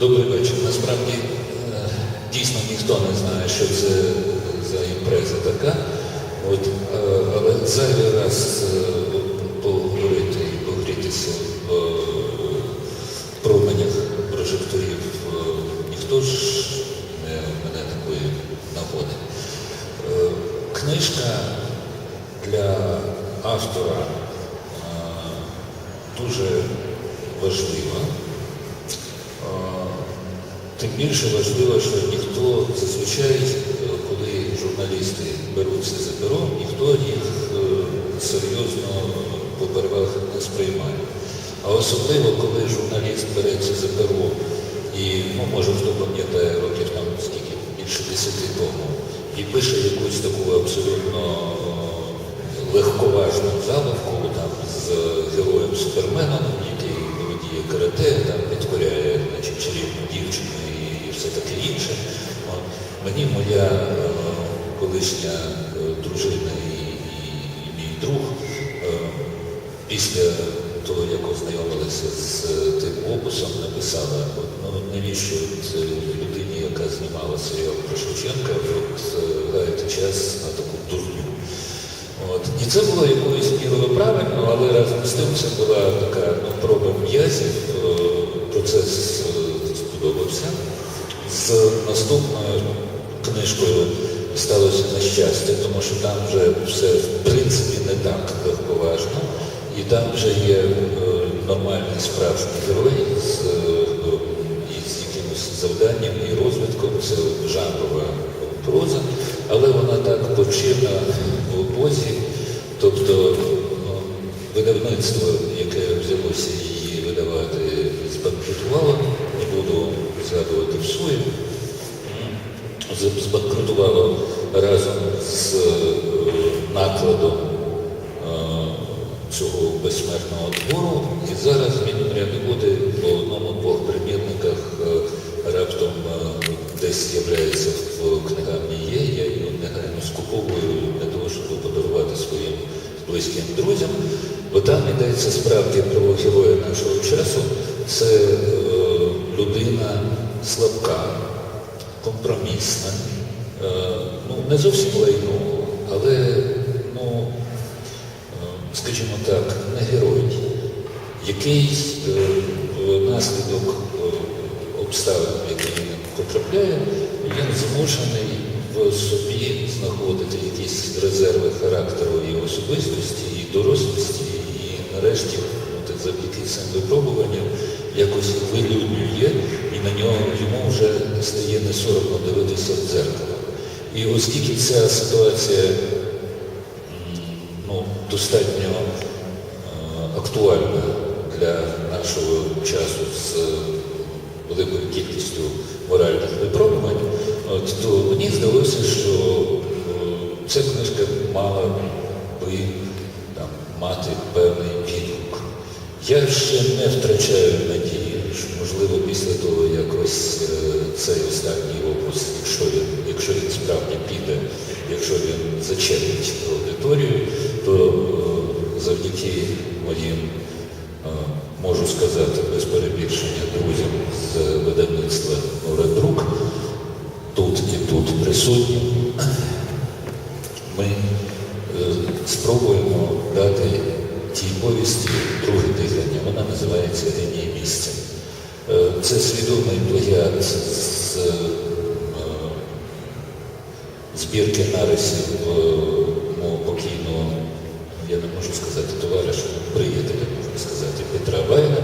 Добрий вечір. Насправді е, дійсно ніхто не знає, що це за імпреза така. От, е, але зайвий раз е, поговорити і погрітися в променях прожекторів ніхто ж не мене такої нагоди. Книжка для автора дуже важлива. Тим більше важливо, що ніхто зазвичай, е, коли журналісти беруться за перо, ніхто їх е, серйозно попервах не сприймає. А особливо, коли журналіст береться за перо, і, ну, може, хто пам'ятає років там скільки, більше десяти тому, і пише якусь таку абсолютно е, легковажну заливку там, з героєм Суперменом, який володіє карате, там підкоряє чарівну дівчину і все таке інше. От. Мені моя е, колишня е, дружина і, і, мій друг е, після того, як ознайомилися з е, тим описом, написала, от, ну навіщо людині, яка знімала серіал про Шевченка, от, е, час на таку дурню. От. І це було якоюсь мірою правильно, але разом з тим це була така ну, проба м'язів, е, процес сподобався. З наступною книжкою сталося нещастя, тому що там вже все в принципі не так легковажно, і там вже є е, нормальний справжній герой з, е, із якимось завданням і розвитком, це жанрова проза, але вона так почина в обозі, тобто ну, видавництво, яке взялося її видавати, збанкрутувало, згадувати в свою, з- збанкрутувало разом з е, накладом е, цього безсмертного твору, і зараз він буде по одному-двох примірниках е, раптом десь з'являється в книгарні є, я його негайно скуповую для того, щоб подарувати своїм близьким друзям. Бо там йдеться справді про героя нашого часу. Це е, людина слабка, компромісна, е, ну не зовсім лайно, але ну, е, скажімо так, не герой, який е, внаслідок обставин, які він потрапляє, він змушений в собі знаходити якісь резерви характеру і особистості, і дорослості, і нарешті от, завдяки цим випробуванням якось вилюднює, і на нього йому вже стає не соромно дивитися в дзеркало. І оскільки ця ситуація ну, достатньо е, актуальна для нашого часу з великою кількістю моральних випробувань, то мені здалося, що е, ця книжка мала би там, мати певний відгук. Я ще не втрачаю надії, що можливо після того якось е, цей останній опус, якщо він, якщо він справді піде, якщо він зачепить аудиторію, то е, завдяки моїм, е, можу сказати, без перебільшення друзям з видавництва Друк, тут і тут присутнім, ми е, спробуємо дати тій повісті друге дихання. Вона називається Геній місця. Е, Це свідомий плагіат з е, збірки нарисів е, мого покійного, я не можу сказати товариша, приятеля, можна сказати, Петра Байна,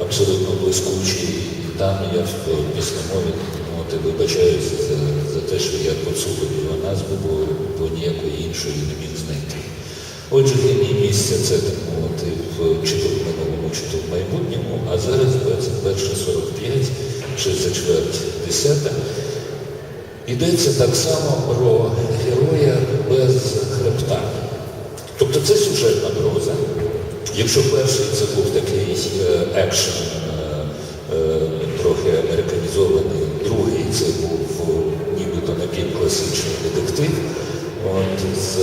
абсолютно блискучий. Там я в пісномові от, вибачаюся за, за те, що я поцупив його назву, бо, бо ніякої іншої не міг знайти. Отже, геній місця це так мовити в чи то в минулому, чи то в майбутньому, а зараз 21.45, чи за чверть 10. Йдеться так само про героя без хребта. Тобто це сюжетна проза. Якщо перший це був такий е, екшен, е, е, трохи американізований, другий це був нібито напівкласичний детектив, от, з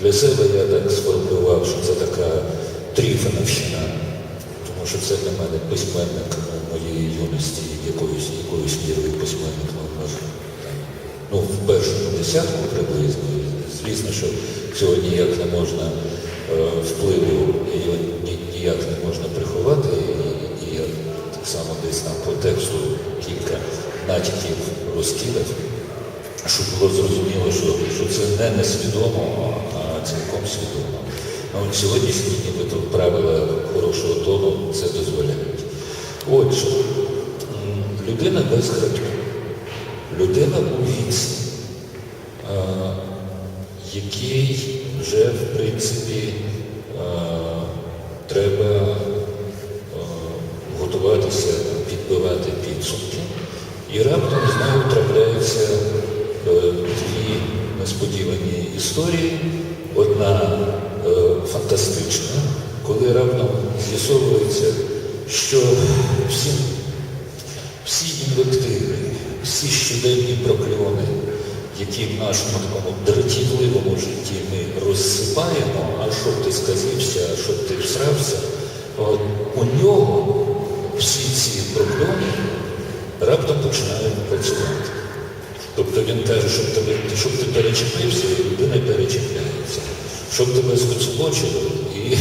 Для себе я так сформулював, що це така тріфановщина, тому що це для мене письменник моєї юності, якоюсь, якоюсь мірою письменник, може, ну, в першому десятку приблизно. Звісно, що цього ніяк не можна е, впливу, його ніяк не можна приховати, і, я так само десь там по тексту кілька натяків розкидав, щоб було зрозуміло, що, що це не несвідомо, цілком свідомо. А от сьогоднішні нібито правила хорошого тону це дозволяють. Отже, людина без хребту, людина у віці, який вже, в принципі, треба готуватися підбивати підсумки. І раптом знову трапляються е, дві несподівані історії. Одна е, фантастична, коли раптом з'ясовується, що всі, всі інвективи, всі щоденні прокльони, які в нашому такому дратівливому житті ми розсипаємо, а що ти сказився, а що ти всрався, от, у нього всі ці прокльони раптом починають працювати. Тобто він каже, щоб, тебе, щоб ти перечепився, і людина перечепляється. Щоб тебе скоцюбочило, і,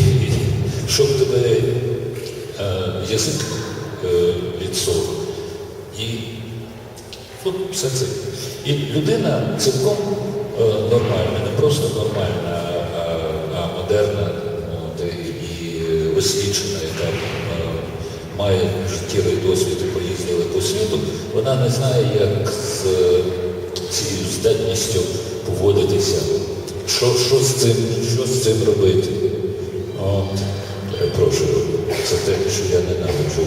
щоб тебе е, язик е, відсох. І от все це. І людина цілком е, нормальна, не просто нормальна, а, а модерна от, і, і освічена, яка е, має життєвий досвід і поїздила по світу, вона не знає, як з е, цією здатністю поводитися, що, що, з, цим, що з цим робити. От, перепрошую, це те, що я ненавиджу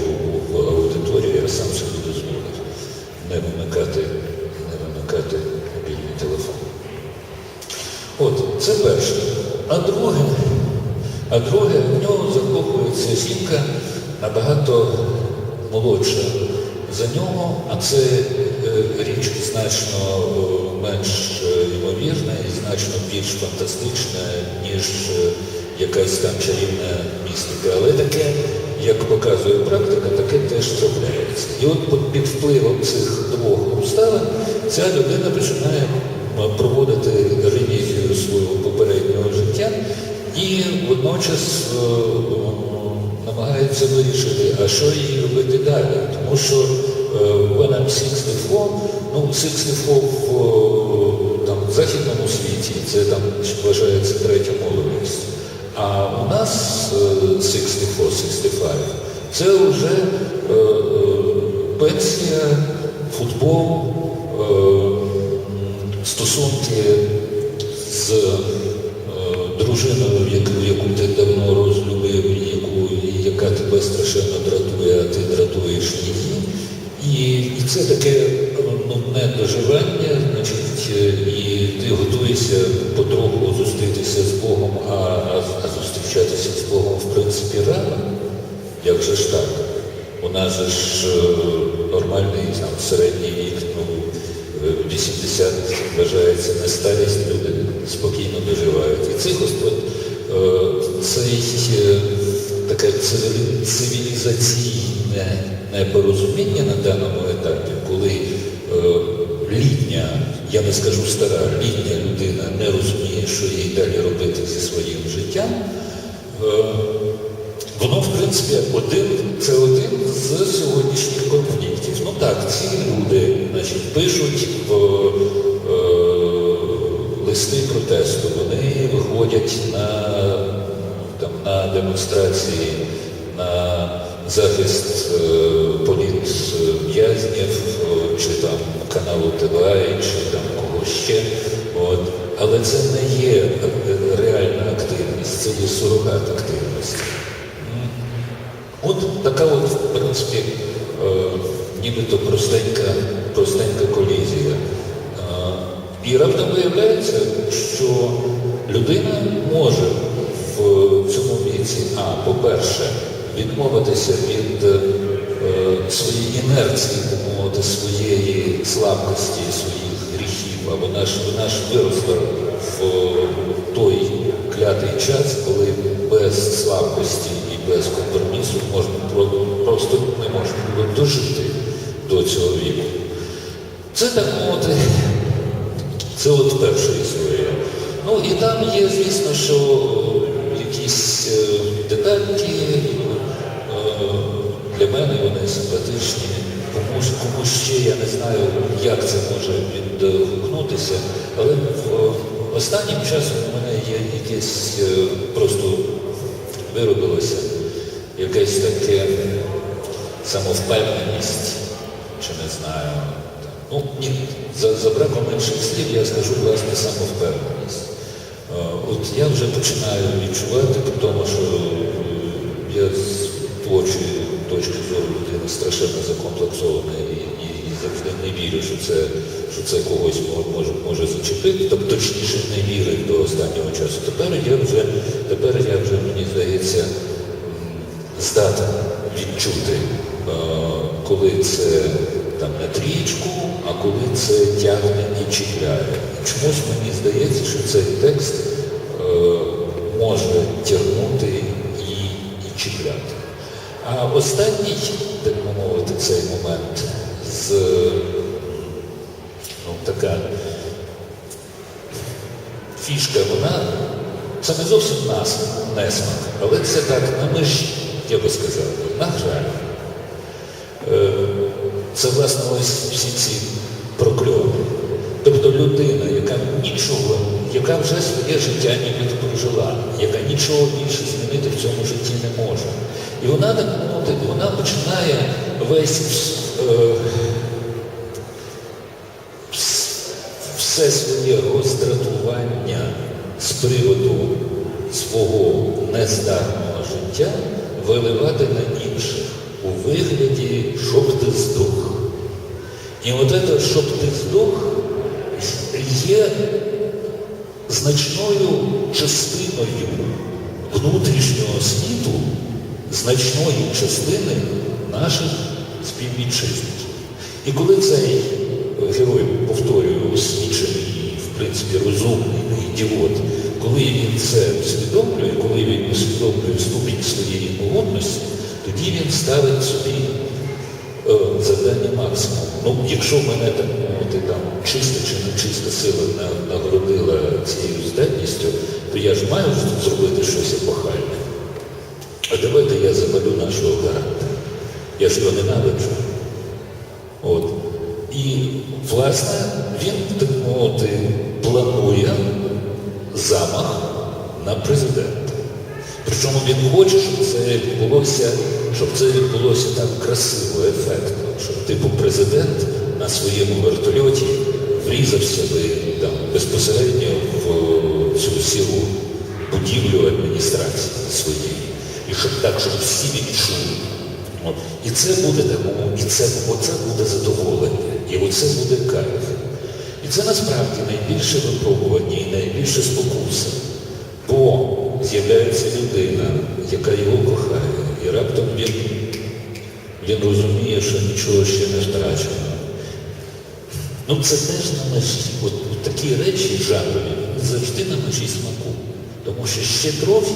в аудиторії, я сам собі дозволив не вимикати, не вимикати мобільний телефон. От, це перше. А друге, а друге, в нього закохується жінка набагато молодша за нього, а це е, річ значно е, менш е, ймовірна значно більш фантастична, ніж е, якась там чарівна містика. Але таке, як показує практика, таке теж трапляється. І от під- впливом цих двох обставин ця людина починає проводити ревізію свого попереднього життя і водночас е, намагається вирішити, а що їй робити далі. Тому що е, when I'm 64, ну 64 в в західному світі це там вважається третя молодість. А у нас е, 64, 65 це вже е, е, пенсія, футбол, е, стосунки з е, дружиною, яку, яку ти давно розлюбив, яку, яка тебе страшенно дратує, а ти дратуєш її. І, і це таке нудне доживання, значить, е, ти готуєшся потроху зустрітися з Богом, а, а, а зустрічатися з Богом в принципі рано. Як же ж так? У нас же ж е, нормальний там, середній вік, ну, е, 80 вважається не старість, люди спокійно доживають. І цих от, е, цей е, таке цивілізаційне непорозуміння на даному етапі, коли е, я не скажу стара, літня людина не розуміє, що їй далі робити зі своїм життям. е, Воно, в принципі, один, це один з сьогоднішніх конфліктів. Ну так, ці люди значить, пишуть в е, листи протесту, вони виходять на, там, на демонстрації, на захист е, політв'язнів, чи там каналу ТВА, чи там когось ще. От. Але це не є е, реальна активність, це є сурогат активності. От така от, в принципі, е, нібито простенька, простенька колізія. Е, і раптом виявляється, що людина може в цьому віці, а, по-перше, відмовитися від е, своєї інерції, так мовити, своєї слабкості, своїх гріхів, або наш, вона ж виросла в той клятий час, коли без слабкості і без можна дожити до цього віку. Це так мовити, це от перша історія. Ну і там є, звісно, що якісь е, детальки е, для мене вони симпатичні. Комусь, комусь ще я не знаю, як це може відгукнутися, але останнім часом у мене є якесь е, просто виробилося якесь таке самовпевненість, чи не знаю. Ну, ні, за, за браком інших слів я скажу власне самовпевненість. Е, От я вже починаю відчувати, тому, що е, я з творчої точки зору людина страшенно закомплексована і, і, і завжди не вірю, що це, що це когось мо- може, може зачепити, тобто точніше не вірив до останнього часу. Тепер я вже, тепер я вже, мені здається, здатен відчути, коли це там трічку, а коли це тягне і чіпляє. Чомусь мені здається, що цей текст е, може тягнути і, і чіпляти. А останній, так би мовити, цей момент з ну, така фішка, вона це не зовсім нас несмак, але це так на межі, я би сказав, на жаль. Це власне ось всі ці прокльони. Тобто людина, яка нічого, яка вже своє життя нібито прожила, яка нічого більше змінити в цьому житті не може. І вона вона починає весь е, все своє роздратування з приводу свого нездатного життя виливати на інших у вигляді, щоб. І от це, щоб ти здох, є значною частиною внутрішнього світу, значної частини наших співвітчизників. І коли цей е, герой, повторюю, освічений, в принципі, розумний ідіот, коли він це усвідомлює, коли він усвідомлює ступінь своєї погодності, тоді він ставить собі завдання. Ну, якщо мене так мовити, там чиста чи нечиста сила на- нагородила цією здатністю, то я ж маю зробити щось епохальне. А давайте я запалю нашого гаранта. Я ж його ненавиджу. От. І, власне, він, так мовити, планує замах на президента. Причому він хоче, щоб це відбулося, щоб це відбулося так красиво, ефектно, щоб типу президент на своєму вертольоті врізався би там безпосередньо в цю сілу будівлю адміністрації своєї. І щоб так, щоб всі відчули. І це буде такому, і це, оце буде задоволення, і оце буде кайф. І це насправді найбільше випробування і найбільше спокуса. Бо з'являється людина, яка його кохає, і раптом він, він розуміє, що нічого ще не втрачено. Ну це теж на межі. От, от такі речі жанрові завжди на межі смаку. Тому що ще трохи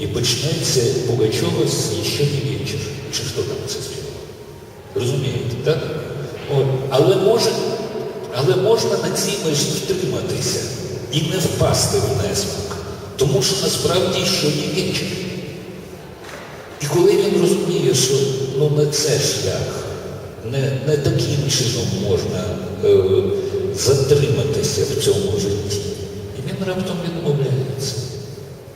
і почнеться Пугачова з «Ще не вечір. Чи хто там це співав? Розумієте, так? От. Але, може, але можна на цій межі втриматися і не впасти в несмак. Тому що насправді що не вечір. І коли він розуміє, що ну, не це шлях, не, не таким чином можна е, затриматися в цьому житті, і він раптом відмовляється.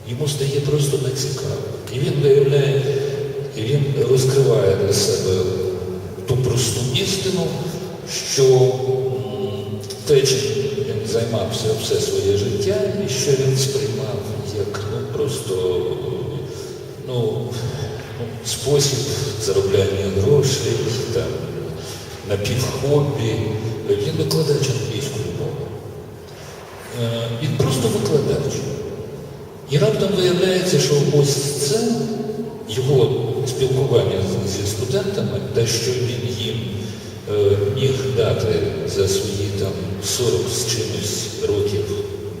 Йому стає просто нецікаво. І він виявляє, і він розкриває для себе ту просту істину, що те, чим він займався все своє життя, і що він сприймав як ну, просто ну, ну, спосіб заробляння грошей, там, напівхобі. Він викладач англійської мови. Е, Він просто викладач. І раптом виявляється, що ось це його спілкування зі студентами, те, що він їм е, міг дати за свої там 40 з чимось років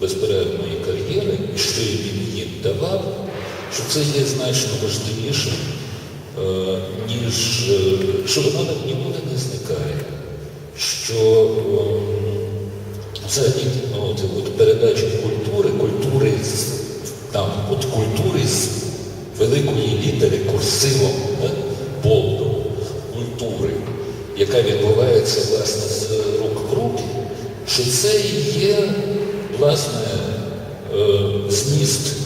безперервної кар'єри, що він їм давав, що це є значно важливішим, е, ніж е, що воно нікуди не зникає. Що ем, взагалі ну, от, от передача культури, культури там, от культури з великої літери курсивом, да, культури, яка відбувається власне з рук в руки, що це і є власне е, зміст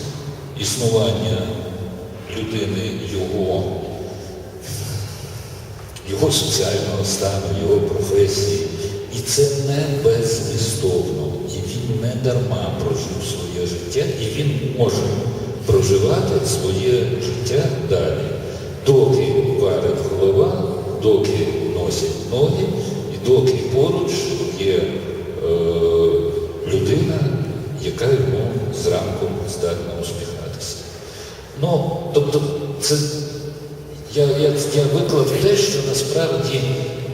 існування людини, його його соціального стану, його професії. І це не беззмістовно. І він не дарма прожив своє життя, і він може проживати своє життя далі, доки варить голова, доки носять ноги, і доки поруч є е, людина, яка йому зранку здатна усміхатися. Ну, тобто, це я, я, я виклав те, що насправді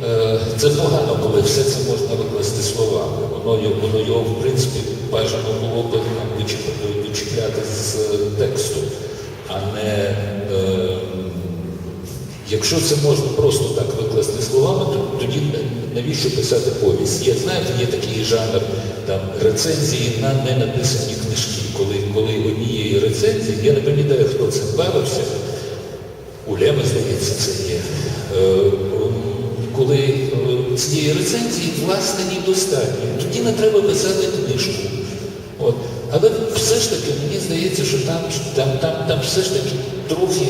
е, це погано, коли все це можна викласти словами. Воно, воно його, в принципі, бажано було б вичіпляти з тексту, а не е, якщо це можна просто так викласти словами, то тоді навіщо писати повість? Є, знаєте, є такий жанр там рецензії на не написані книжки, однієї я не пам'ятаю, хто цим бавився. У Леми, здається, це є. Е, Коли е, цієї рецензії, власне, недостатньо. Тоді не треба писати книжку. От. Але все ж таки, мені здається, що там, там, там, там все ж таки трохи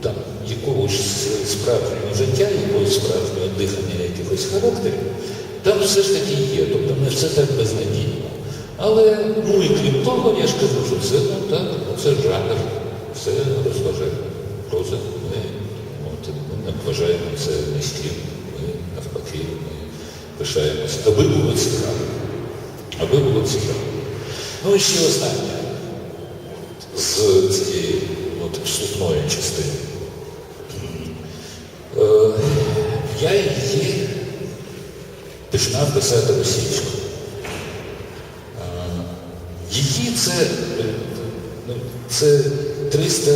там, якогось справжнього життя, якогось справжнього дихання, якихось характерів, там все ж таки є. Тобто не все так безнадійно. Але, ну і крім того, я ж кажу, що це ну, так, ну, це жанр, це розважання. Проза ми, от, ми не вважаємо це низьким, ми навпаки, ми пишаємося. Аби було цікаво. Аби було цікаво. Ну і ще останнє з цієї от, вступної частини. Е, я її починав писати російською. Її це, е, ну, це 300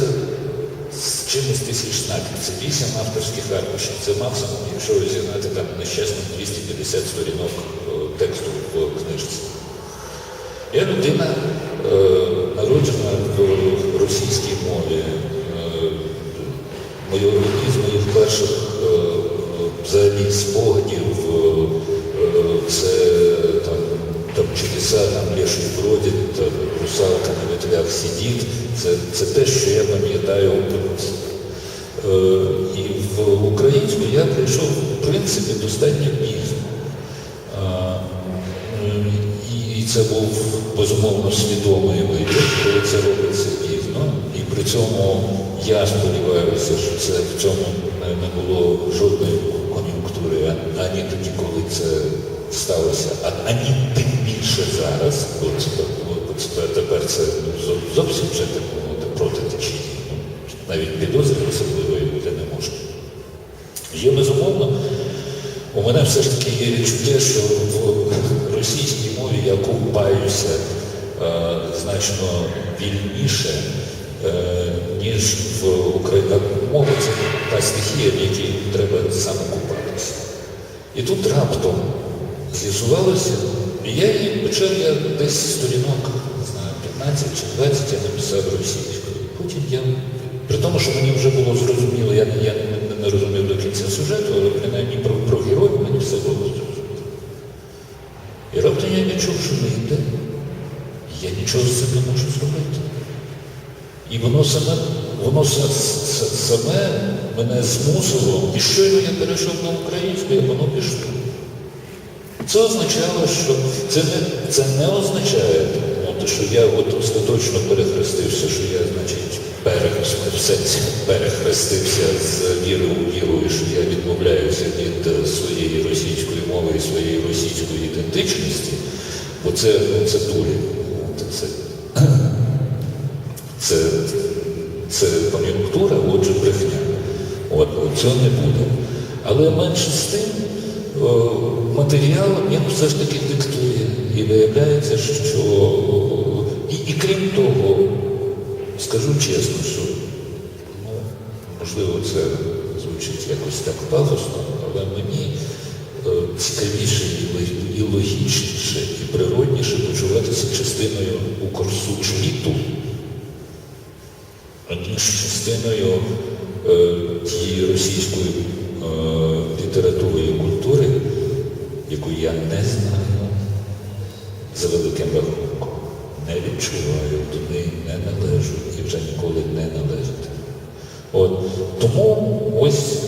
з чимось тисяч знаків. Це 8 авторських аркушів. Це максимум, якщо розігнати там нещасно 250 сторінок е, тексту в книжці. Я людина, е, народжена в російській мові. Це, те, що я пам'ятаю. от, Е, І в українську я прийшов, в принципі, достатньо пізно. І, це був безумовно свідомий вибір, коли це робиться пізно. І при цьому я сподіваюся, що це в цьому не, було жодної кон'юнктури, ані тоді, коли це сталося, ані тим більше зараз. Це, це- тепер це ну, зовсім вже так мовити проти течії. Ну, Навіть підозри особливої бути не можна. Є безумовно. У мене все ж таки є відчуття, що в російській мові я купаюся е, значно вільніше, е, ніж в Україні. Мова це та стихія, в якій треба саме купатися. І тут раптом з'ясувалося, і я її почав я десь сторінок, не знаю, 15 чи 20 я написав російською. Потім я, при тому, що мені вже було зрозуміло, я, я не, не розумів до кінця сюжету, але принаймні про, про героїв мені все було зрозуміло. І раптом я відчув, що не йде. Я нічого з цим не можу зробити. І воно саме, воно са- са- саме мене змусило, і щойно я перейшов на українську, як воно пішло. Це означало, що це не, це не означає, ну, що я от остаточно перехрестився, що я, значить, перехрестився, в сенсі перехрестився з віри у віру, і що я відмовляюся від е, своєї російської мови і своєї російської ідентичності, бо це, це дурі. Це, це, це кон'юнктура, отже, брехня. цього не буде. Але менше з тим матеріал він все ж таки диктує. І виявляється, що і, і крім того, скажу чесно, що ну, можливо це звучить якось так пафосно, але мені е, цікавіше і логічніше, і природніше почуватися частиною укрсучміту, аніж частиною е, тієї російської е, літератури і культури, яку я не знаю за великим рахунком. Не відчуваю, до неї не належу і вже ніколи не належатиму. От, тому ось,